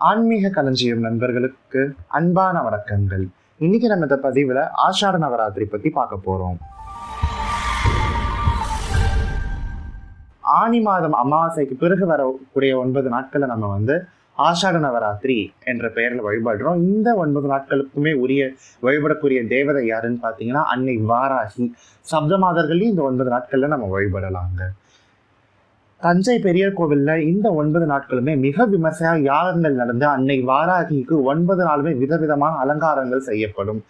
ஆன்மீக களஞ்சியம் நண்பர்களுக்கு அன்பான வணக்கங்கள். இன்னைக்கு நம்ம இந்த பதிவில் ஆஷாட நவராத்திரி பற்றி பார்க்க போகிறோம் ஆனி மாதம் அமாவாசைக்கு பிறகு வரக்கூடிய ஒன்பது நாட்களை நம்ம வந்து ஆஷாட நவராத்திரி என்ற பெயரில் வழிபடுறோம். இந்த ஒன்பது நாட்களுக்குமே உரிய வழிபடக்கூடிய தேவதை யாருன்னு பார்த்தீங்கன்னா அன்னை வாராகி சப்தமாதர்களையும் இந்த ஒன்பது நாட்களில் நம்ம வழிபடலாங்க. தஞ்சை பெரிய கோவில்ல இந்த ஒன்பது நாட்களுமே மிக விமர்சையாக யாகங்கள் நடந்து அன்னை வாராகிக்கு ஒன்பது நாளுமே விதவிதமான அலங்காரங்கள் செய்யப்படும்.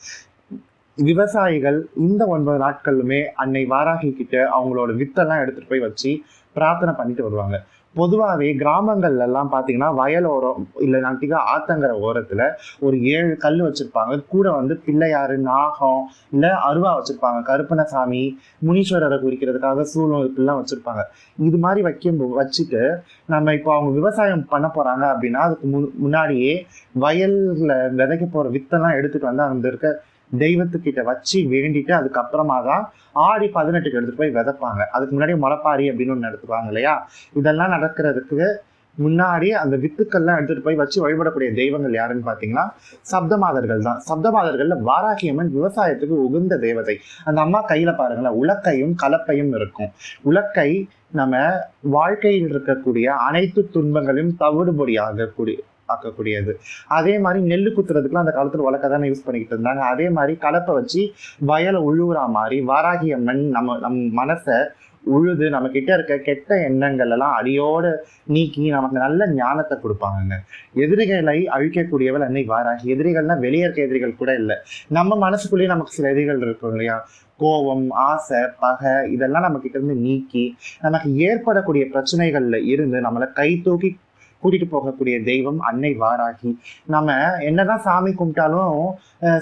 விவசாயிகள் இந்த ஒன்பது நாட்களுமே அன்னை வாராகி கிட்ட அவங்களோட வித்தெல்லாம் எடுத்துட்டு போய் வச்சு பிரார்த்தனை பண்ணிட்டு வருவாங்க. பொதுவாகவே கிராமங்கள்ல எல்லாம் பார்த்தீங்கன்னா ஓரம் இல்லை நாட்டிக்கா ஆத்தங்கிற ஓரத்துல ஒரு ஏழு கல் வச்சிருப்பாங்க. கூட வந்து பிள்ளையாறு நாகம் இல்லை அருவா வச்சிருப்பாங்க. கருப்பணசாமி முனீஸ்வரரை குறிக்கிறதுக்காக சூழல் இப்படிலாம் வச்சிருப்பாங்க. இது மாதிரி வைக்கும் வச்சுட்டு நம்ம இப்போ அவங்க விவசாயம் பண்ண போறாங்க அப்படின்னா அதுக்கு முன் முன்னாடியே வயல்ல விதைக்க போற வித்தெல்லாம் எடுத்துட்டு வந்து அந்த இருக்க தெய்வத்துக்கிட்ட வச்சு வேண்டிட்டு அதுக்கப்புறமா தான் ஆடி பதினெட்டுக்கு எடுத்து போய் விதைப்பாங்க. அதுக்கு முன்னாடி மொளப்பாரி அப்படின்னு ஒன்று நடத்துவாங்க இல்லையா? இதெல்லாம் நடக்கிறதுக்கு முன்னாடி அந்த வித்துக்கள்லாம் எடுத்துட்டு போய் வச்சு வழிபடக்கூடிய தெய்வங்கள் யாருன்னு பார்த்தீங்கன்னா சப்தமாதர்கள் தான். சப்தமாதர்கள்ல வாராகியம்மன் விவசாயத்துக்கு உகந்த தேவதை. அந்த அம்மா கையில பாருங்களேன் உலக்கையும் கலப்பையும் இருக்கும். உலக்கை நம்ம வாழ்க்கையில் இருக்கக்கூடிய அனைத்து துன்பங்களையும் தவிடுபடி ஆகக்கூடிய ஆக்கக்கூடியது அதே மாதிரி நெல் குத்துறதுக்குலாம் அந்த காலத்தில் உலக்க தானே யூஸ் பண்ணிக்கிட்டு இருந்தாங்க. அதே மாதிரி கலப்பை வச்சு வயலை உழுவுற மாதிரி வாராகி அம்மன் நம்ம நம் மனசை உழுது நம்ம கிட்ட இருக்க கெட்ட எண்ணங்கள் எல்லாம் அடியோட நீக்கி நமக்கு நல்ல ஞானத்தை கொடுப்பாங்கங்க. எதிரிகளை அழிக்கக்கூடியவள் அன்னை வாராகி. எதிரிகள்னா வெளியே இருக்க எதிரிகள் கூட இல்லை. நம்ம மனசுக்குள்ளேயே நமக்கு சில எதிரிகள் இருக்கும் இல்லையா? கோபம் ஆசை பகை இதெல்லாம் நம்ம கிட்ட இருந்து நீக்கி நமக்கு ஏற்படக்கூடிய பிரச்சனைகள்ல இருந்து நம்மளை கை தூக்கி கூட்டிட்டு போகக்கூடிய தெய்வம் அன்னை வாராகி. நம்ம என்னதான் சாமி கும்பிட்டாலும்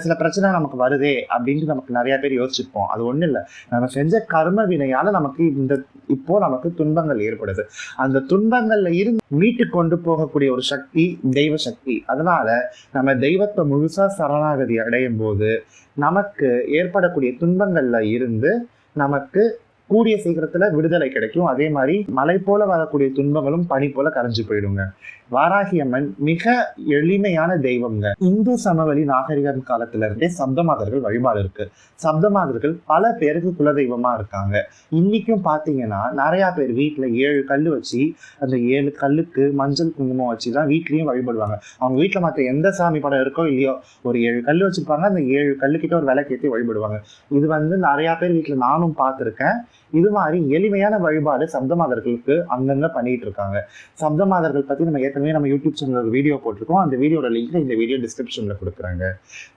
சில பிரச்சனை நமக்கு வருதே அப்படின்ட்டு நமக்கு நிறைய பேர் யோசிச்சுப்போம் அது ஒண்ணும் இல்லை. நம்ம செஞ்ச கர்ம வினையால நமக்கு இந்த இப்போ நமக்கு துன்பங்கள் ஏற்படுது. அந்த துன்பங்கள்ல இருந்து மீட்டு கொண்டு போகக்கூடிய ஒரு சக்தி தெய்வ சக்தி. அதனால நம்ம தெய்வத்தை முழுசா சரணாகதி அடையும் போது நமக்கு ஏற்படக்கூடிய துன்பங்கள்ல இருந்து நமக்கு கூடிய சீக்கிரத்துல விடுதலை கிடைக்கும். அதே மாதிரி மலை போல வரக்கூடிய துன்பங்களும் பனி போல கரைஞ்சு போயிடுங்க. வாராகி அம்மன் மிக எளிமையான தெய்வங்க. இந்து சமவெளி நாகரிகம் காலத்துல இருந்தே சப்தமாதர்கள் வழிபாடு இருக்கு. சப்தமாதர்கள் பல பேருக்கு குலதெய்வமா இருக்காங்க. இன்னைக்கும் பாத்தீங்கன்னா நிறைய பேர் வீட்டுல ஏழு கல் வச்சு அந்த ஏழு கல்லுக்கு மஞ்சள் குங்குமம் வச்சுதான் வீட்லயும் வழிபடுவாங்க. அவங்க வீட்டுல மற்ற எந்த சாமி படம் இருக்கோ இல்லையோ ஒரு ஏழு கல் வச்சிருப்பாங்க. அந்த ஏழு கல்லுக்கிட்ட ஒரு விளக்கேற்றி வழிபடுவாங்க. இது வந்து நிறைய பேர் வீட்டுல நானும் பார்த்துருக்கேன் இது மாதிரி எளிமையான வழிபாடு சப்தமாதர்களுக்கு அங்கங்க பண்ணிட்டு இருக்காங்க. சப்தமாதர்கள் பத்தி நம்ம ஏற்கனவே நம்ம யூடியூப் சேனல் ஒரு வீடியோ போட்டிருக்கோம். அந்த வீடியோட லிங்க் இந்த வீடியோ டிஸ்கிரிப்ஷனில் கொடுக்குறாங்க.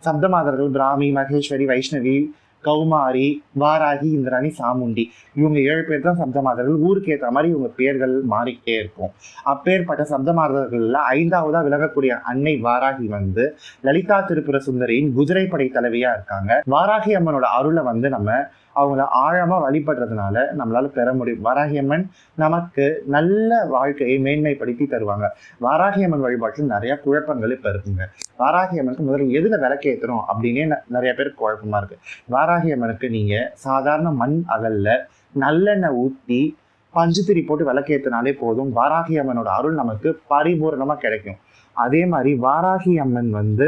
சப்தமாதர்கள் பிராமி மகேஸ்வரி வைஷ்ணவி கௌமாரி வாராகி இந்திராணி சாமுண்டி. இவங்க ஏழு பேர் தான் சப்தமாதர்கள். ஊருக்கு ஏற்ற மாதிரி இவங்க பேர்கள் மாறிக்கிட்டே இருக்கும். அப்பேற்பட்ட சப்தமாதர்களில் ஐந்தாவதாக விலகக்கூடிய அன்னை வாராகி வந்து லலிதா திருப்புர சுந்தரியின் குதிரைப்படை தலைவியாக இருக்காங்க. வாராகி அம்மனோட அருளை வந்து நம்ம அவங்கள ஆழமாக வழிபடுறதுனால நம்மளால் பெற முடியும். வாராகி அம்மன் நமக்கு நல்ல வாழ்க்கையை மேன்மைப்படுத்தி தருவாங்க. வாராகி அம்மன் வழிபாட்டில் நிறைய குழப்பங்கள் இப்போ இருக்குங்க. வாராகி அம்மனுக்கு முதல்ல எதில் விளக்கேற்றணும் அப்படின்னே நிறைய பேருக்கு குழப்பமாக இருக்கு. வாராகி அம்மனுக்கு சாதாரண மண் அகல்ல நல்லெண்ணெய் ஊற்றி பஞ்சுத்திரி போட்டு விளக்கேற்றினாலே போதும். வாராகி அம்மனோட அருள் நமக்கு பரிபூர்ணமாக கிடைக்கும். அதே மாதிரி வாராகி அம்மன் வந்து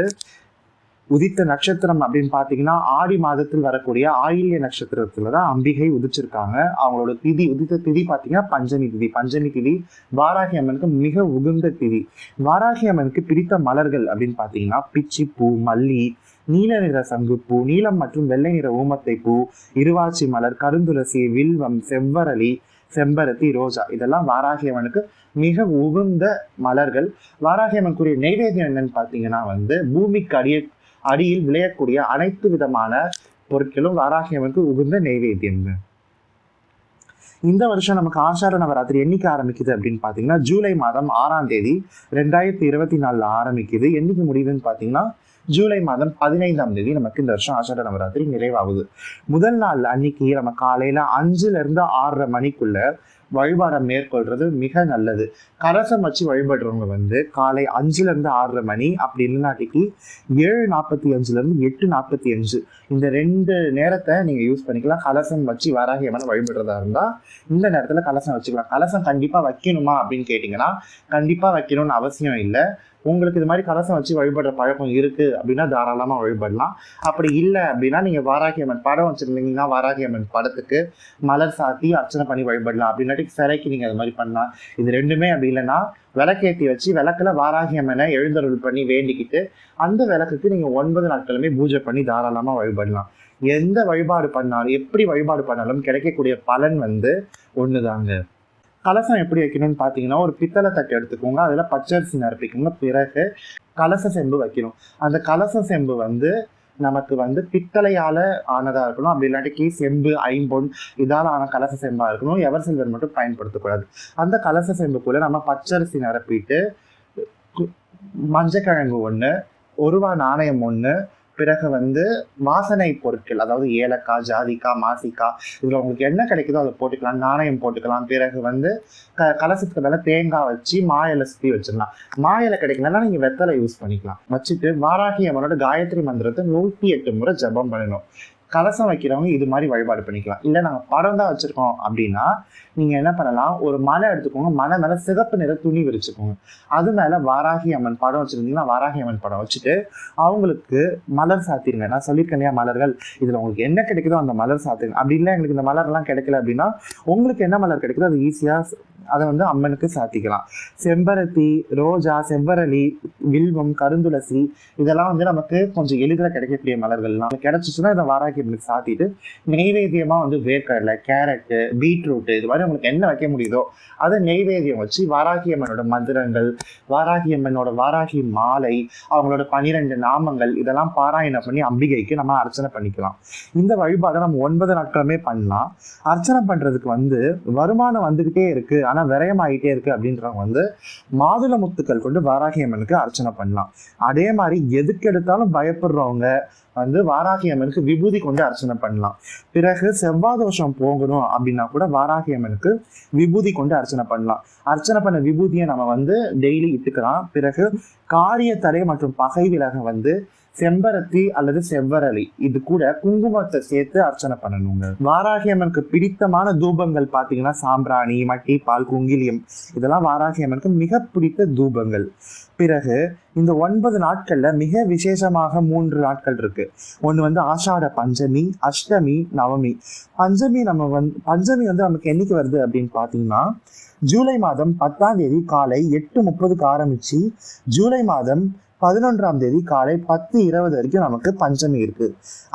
உதித்த நட்சத்திரம் அப்படின்னு பார்த்தீங்கன்னா ஆடி மாதத்தில் வரக்கூடிய ஆயில்ய நட்சத்திரத்துல தான் அம்பிகை உதிச்சிருக்காங்க. அவங்களோட திதி உதித்த திதி பார்த்தீங்கன்னா பஞ்சமி திதி. பஞ்சமி திதி வாராகி அம்மனுக்கு மிக உகந்த திதி. வாராகி அம்மனுக்கு பிடித்த மலர்கள் அப்படின்னு பார்த்தீங்கன்னா பிச்சிப்பூ மல்லி நீல நிற சங்குப்பூ நீலம் மற்றும் வெள்ளை நிற ஊமத்தை பூ இருவாச்சி மலர் கருந்துளசி வில்வம் செவ்வரளி செம்பருத்தி ரோஜா. இதெல்லாம் வாராகி அம்மனுக்கு மிக உகந்த மலர்கள். வாராகி அம்மனுக்குரிய நைவேத்தியம் என்னன்னு பார்த்தீங்கன்னா வந்து பூமிக்கு அடிய அடியில் விளையக்கூடிய அனைத்து விதமான பொருட்களும் வாராகி உகுந்த உகந்த இந்த வருஷம் நமக்கு ஆஷாட நவராத்திரி என்னைக்கு ஆரம்பிக்குது அப்படின்னு பார்த்தீங்கன்னா ஜூலை மாதம் ஆறாம் தேதி ரெண்டாயிரத்தி இருபத்தி நாலில் ஆரம்பிக்குது. என்னைக்கு முடியுதுன்னு பார்த்தீங்கன்னா ஜூலை மாதம் பதினைந்தாம் தேதி நமக்கு இந்த வருஷம் ஆஷாட நவராத்திரி நிறைவாகுது. முதல் நாள் அன்னைக்கு நம்ம காலையில அஞ்சுல இருந்து ஆறரை மணிக்குள்ள வழிபாடை மேற்கொள்றது மிக நல்லது. கலசம் வச்சு வழிபடுறவங்க வந்து காலை அஞ்சுல இருந்து ஆறரை மணி அப்படி இல்லைனாட்டிக்கு ஏழு நாற்பத்தி அஞ்சுல இருந்து எட்டு நாற்பத்தி அஞ்சு. இந்த ரெண்டு நேரத்தை நீங்க யூஸ் பண்ணிக்கலாம். கலசம் வச்சு வராகி அம்மனை வழிபடுறதா இருந்தா இந்த நேரத்துல கலசம் வச்சுக்கலாம். கலசம் கண்டிப்பா வைக்கணுமா அப்படின்னு கேட்டிங்கன்னா கண்டிப்பா வைக்கணும்னு அவசியம் இல்லை. உங்களுக்கு இது மாதிரி கலசம் வச்சு வழிபடுற பழக்கம் இருக்கு அப்படின்னா தாராளமா வழிபடலாம். அப்படி இல்லை அப்படின்னா நீங்க வாராகி அம்மன் படம் வச்சிருந்தீங்கன்னா வாராகி அம்மன் படத்துக்கு மலர் சாத்தி அர்ச்சனை பண்ணி வழிபடலாம். அப்படின்னாட்டி சிலைக்கு நீங்க அது மாதிரி பண்ணலாம். இது ரெண்டுமே அப்படி இல்லைன்னா விளக்கேற்றி வச்சு விளக்குல வாராகி அம்மனை எழுந்தருள் பண்ணி வேண்டிக்கிட்டு அந்த விளக்குக்கு நீங்க ஒன்பது நாட்களுமே பூஜை பண்ணி தாராளமா வழிபடலாம். எந்த வழிபாடு பண்ணாலும் எப்படி வழிபாடு பண்ணாலும் கிடைக்கக்கூடிய பலன் வந்து ஒண்ணுதாங்க. கலசம் எப்படி வைக்கணும்னு பார்த்தீங்கன்னா ஒரு பித்தளை தட்டு எடுத்துக்கோங்க. அதில் பச்சரிசி நிரப்பிக்கோங்க பிறகு கலச செம்பு வைக்கணும். அந்த கலச செம்பு வந்து நமக்கு வந்து பித்தளையால் ஆனதாக இருக்கணும். அப்படி இல்லாட்டிக்கு செம்பு ஐம்பொன் இதால ஆன கலச செம்பாக இருக்கணும். எவர் சில்வர் மட்டும் பயன்படுத்தக்கூடாது. அந்த கலச செம்புக்குள்ளே நம்ம பச்சரிசி நிரப்பிட்டு மஞ்சக்கிழங்கு ஒன்று ஒருவா நாணயம் ஒன்று பிறகு வந்து வாசனை பொருட்கள் அதாவது ஏலக்காய் ஜாதிக்காய் மாசிக்காய் இதில் உங்களுக்கு என்ன கிடைக்குதோ அதை போட்டுக்கலாம் நாணயம் போட்டுக்கலாம். பிறகு வந்து க கலசத்துக்கு மேலே தேங்காய் வச்சு மாயலை சுற்றி வச்சிடலாம். மாயில இலை கிடைக்கலன்னா நீங்கள் வெத்தலை யூஸ் பண்ணிக்கலாம். வச்சுட்டு வாராகி அம்மனோட காயத்ரி மந்திரத்தை நூற்றி எட்டு முறை ஜெபம் பண்ணணும். கலசம் வைக்கிறவங்க இது மாதிரி வழிபாடு பண்ணிக்கலாம். இல்லை நாங்கள் படம் தான் வச்சுருக்கோம் அப்படின்னா நீங்கள் என்ன பண்ணலாம்? ஒரு மலை எடுத்துக்கோங்க. மலை மேலே சிகப்பு நிற துணி விரிச்சுக்கோங்க. அது மேலே வாராகி அம்மன் படம் வச்சுருந்தீங்கன்னா வாராகி அம்மன் படம் வச்சுட்டு அவங்களுக்கு மலர் சாத்திருங்க நான் சொல்லியிருக்கேன் இல்லையா மலர்கள்? இதில் உங்களுக்கு என்ன கிடைக்குதோ அந்த மலர் சாத்திருங்க அப்படி இல்லை எங்களுக்கு இந்த மலர்லாம் கிடைக்கல அப்படின்னா உங்களுக்கு என்ன மலர் கிடைக்குதோ அது ஈஸியாக அதை வந்து அம்மனுக்கு சாத்திக்கலாம். செம்பருத்தி ரோஜா செவ்வரளி வில்வம் கருந்துளசி இதெல்லாம் வந்து நமக்கு கொஞ்சம் எளிதில் கிடைக்கக்கூடிய மலர்கள்லாம். கிடைச்சிச்சுன்னா இதை வாராகி அம்மனுக்கு சாத்திட்டு நெய்வேத்தியமாக வந்து வேர்க்கடலை கேரட்டு பீட்ரூட்டு இது மாதிரி உங்களுக்கு என்ன வைக்க முடியுதோ அதை நெய்வேத்தியம் வச்சு வாராகி அம்மனோட மந்திரங்கள் வாராகி அம்மனோட வாராகி மாலை அவங்களோட பனிரெண்டு நாமங்கள் இதெல்லாம் பாராயணம் பண்ணி அம்பிகைக்கு நம்ம அர்ச்சனை பண்ணிக்கலாம். இந்த வழிபாடை நம்ம ஒன்பது நாட்களுமே பண்ணலாம். அர்ச்சனை பண்ணுறதுக்கு வந்து வருமானம் வந்துக்கிட்டே இருக்கு. ஆனால் விரயமாயிட்டே இருக்கு அப்படின்றவங்க வந்து மாதுள முத்துக்கள் கொண்டு வாராகி அம்மனுக்கு அர்ச்சனை பண்ணலாம். அதே மாதிரி எதுக்கு எடுத்தாலும் பயப்படுறவங்க வந்து வாராகி அம்மனுக்கு விபூதி கொண்டு அர்ச்சனை பண்ணலாம். பிறகு செவ்வாய் தோஷம் போகணும் அப்படின்னா கூட வாராகி அம்மனுக்கு விபூதி கொண்டு அர்ச்சனை பண்ணலாம். அர்ச்சனை பண்ண விபூதியை நம்ம வந்து டெய்லி இட்டுக்கலாம் பிறகு காரியத்தலை மற்றும் பகை விலக வந்து செம்பருத்தி அல்லது செவ்வரளி. இது கூட குங்குமத்தை சேர்த்து அர்ச்சனை பண்ணணுங்க. வாராகி அம்மனுக்கு பிடித்தமான தூபங்கள் பார்த்தீங்கன்னா சாம்பிராணி மட்டி பால் குங்கிலியம். இதெல்லாம் வாராகி அம்மனுக்கு மிக பிடித்த தூபங்கள். பிறகு இந்த ஒன்பது நாட்கள்ல மிக விசேஷமாக மூன்று நாட்கள் இருக்கு. ஒன்று வந்து ஆஷாட பஞ்சமி அஷ்டமி நவமி. பஞ்சமி நம்ம வந்து பஞ்சமி வந்து நமக்கு என்னைக்கு வருது அப்படின்னு பார்த்தீங்கன்னா ஜூலை மாதம் பத்தாம் தேதி காலை எட்டு முப்பதுக்கு ஆரம்பிச்சு ஜூலை மாதம் பதினொன்றாம் தேதி காலை பத்து இருபது வரைக்கும் நமக்கு பஞ்சமி இருக்கு.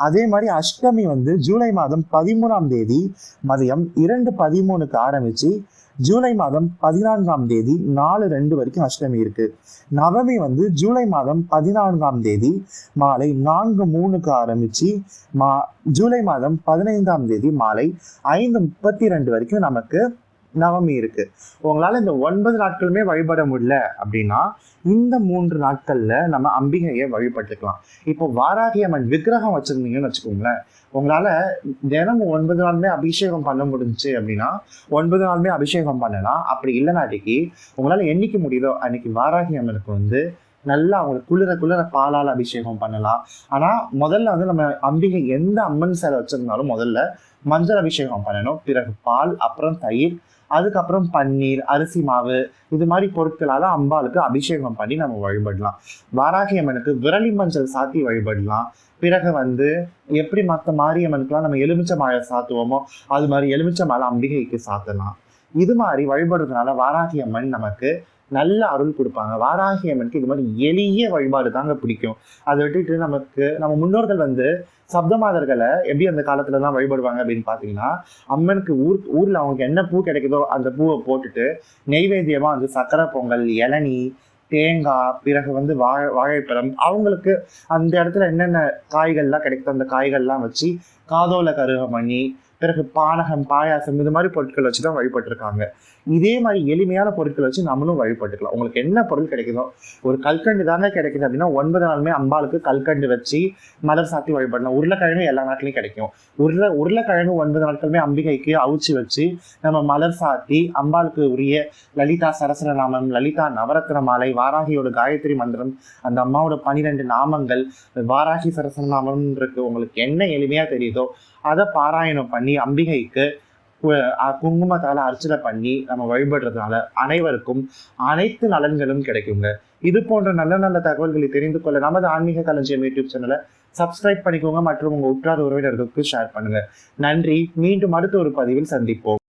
அதே மாதிரி அஷ்டமி வந்து ஜூலை மாதம் பதிமூணாம் தேதி மதியம் இரண்டு பதிமூணுக்கு ஆரம்பிச்சு ஜூலை மாதம் பதினான்காம் தேதி நாலு ரெண்டு வரைக்கும் அஷ்டமி இருக்கு. நவமி வந்து ஜூலை மாதம் பதினான்காம் தேதி மாலை நான்கு மூணுக்கு ஆரம்பிச்சு மா ஜூலை மாதம் பதினைந்தாம் தேதி மாலை ஐந்து முப்பத்தி ரெண்டு வரைக்கும் நமக்கு நவமி இருக்கு. உங்களால இந்த ஒன்பது நாட்களுமே வழிபட முடியல அப்படின்னா இந்த மூன்று நாட்கள்ல நம்ம அம்பிகையை வழிபட்டுக்கலாம். இப்போ வாராகி அம்மன் விக்கிரகம் வச்சிருந்தீங்கன்னு வச்சுக்கோங்களேன் உங்களால தினமும் ஒன்பது நாளுமே அபிஷேகம் பண்ண முடிஞ்சுச்சு அப்படின்னா ஒன்பது நாளுமே அபிஷேகம் பண்ணலாம். அப்படி இல்லைனாட்டிக்கு உங்களால என்னைக்கு முடியுதோ அன்னைக்கு வாராகி அம்மனுக்கு வந்து நல்லா அவங்க குளிர குளிர பாலால் அபிஷேகம் பண்ணலாம். ஆனால் முதல்ல வந்து நம்ம அம்பிகை எந்த அம்மன் சிலை வச்சிருந்தாலும் முதல்ல மஞ்சள் அபிஷேகம் பண்ணணும். பிறகு பால் அப்புறம் தயிர் அதுக்கப்புறம் பன்னீர் அரிசி மாவு இது மாதிரி பொருட்களால் அம்பாளுக்கு அபிஷேகம் பண்ணி நம்ம வழிபடலாம். வாராகி அம்மனுக்கு விரலி மஞ்சள் சாத்தி வழிபடலாம். பிறகு வந்து எப்படி மற்ற மாரியம்மனுக்குலாம் நம்ம எலுமிச்சை மாலை சாத்துவோமோ அது மாதிரி எலுமிச்சை மாலை அம்பிகைக்கு சாத்தலாம். இது மாதிரி வழிபடுறதுனால வாராகி அம்மன் நமக்கு நல்ல அருள் கொடுப்பாங்க. வாராகி அம்மனுக்கு இது மாதிரி எளிய வழிபாடு தாங்க பிடிக்கும். அதை விட்டுட்டு நமக்கு நம்ம முன்னோர்கள் வந்து சப்தமாதர்களை எப்படி அந்த காலத்துல வழிபடுவாங்க அப்படின்னு பார்த்தீங்கன்னா அம்மனுக்கு ஊர் ஊரில் அவங்களுக்கு என்ன பூ கிடைக்குதோ அந்த பூவை போட்டுட்டு நெய்வேத்தியமாக வந்து சக்கரை பொங்கல் இளநீ தேங்காய் பிறகு வந்து வாழை வாழைப்பழம் அவங்களுக்கு அந்த இடத்துல என்னென்ன காய்கள்லாம் கிடைக்குதோ அந்த காய்கள்லாம் வச்சு காதோல கருகமணி பண்ணி பிறகு பானகம் பாயாசம் இது மாதிரி பொருட்கள் வச்சு தான் வழிபட்டிருக்காங்க. இதே மாதிரி எளிமையான பொருட்களை வச்சு நம்மளும் வழிபட்டுக்கலாம். உங்களுக்கு என்ன பொருள் கிடைக்குதோ ஒரு கல்கண்டு தாங்க கிடைக்குது அப்படின்னா ஒன்பது நாளுமே அம்பாளுக்கு கல்கண்டு வச்சு மலர் சாத்தி வழிபடலாம். உருளைக்கிழங்கு எல்லா நாட்டிலையும் கிடைக்கும். உருளை உருளைக்கிழங்கு ஒன்பது நாட்களுமே அம்பிகைக்கு அவிச்சு வச்சு நம்ம மலர் சாத்தி அம்பாளுக்கு உரிய லலிதா சரசரநாமம் லலிதா நவரத்ன மாலை வாராகியோட காயத்ரி மந்திரம் அந்த அம்மாவோட பனிரெண்டு நாமங்கள் வாராகி சரசரநாமம் இருக்கு உங்களுக்கு என்ன எளிமையா தெரியுதோ அதை பாராயணம் பண்ணி அம்பிகைக்கு குங்குமத்தால அர்ச்சனை பண்ணி நம்ம வழிபடுறதுனால அனைவருக்கும் அனைத்து நலன்களும் கிடைக்குங்க. இது போன்ற நல்ல நல்ல தகவல்களை தெரிந்து கொள்ள நமது ஆன்மீக களஞ்சியம் யூடியூப் சேனலை சப்ஸ்கிரைப் பண்ணிக்கோங்க மற்றும் உங்க உற்றார் உறவினர்களுக்கு ஷேர் பண்ணுங்க. நன்றி. மீண்டும் அடுத்த ஒரு பதிவில் சந்திப்போம்.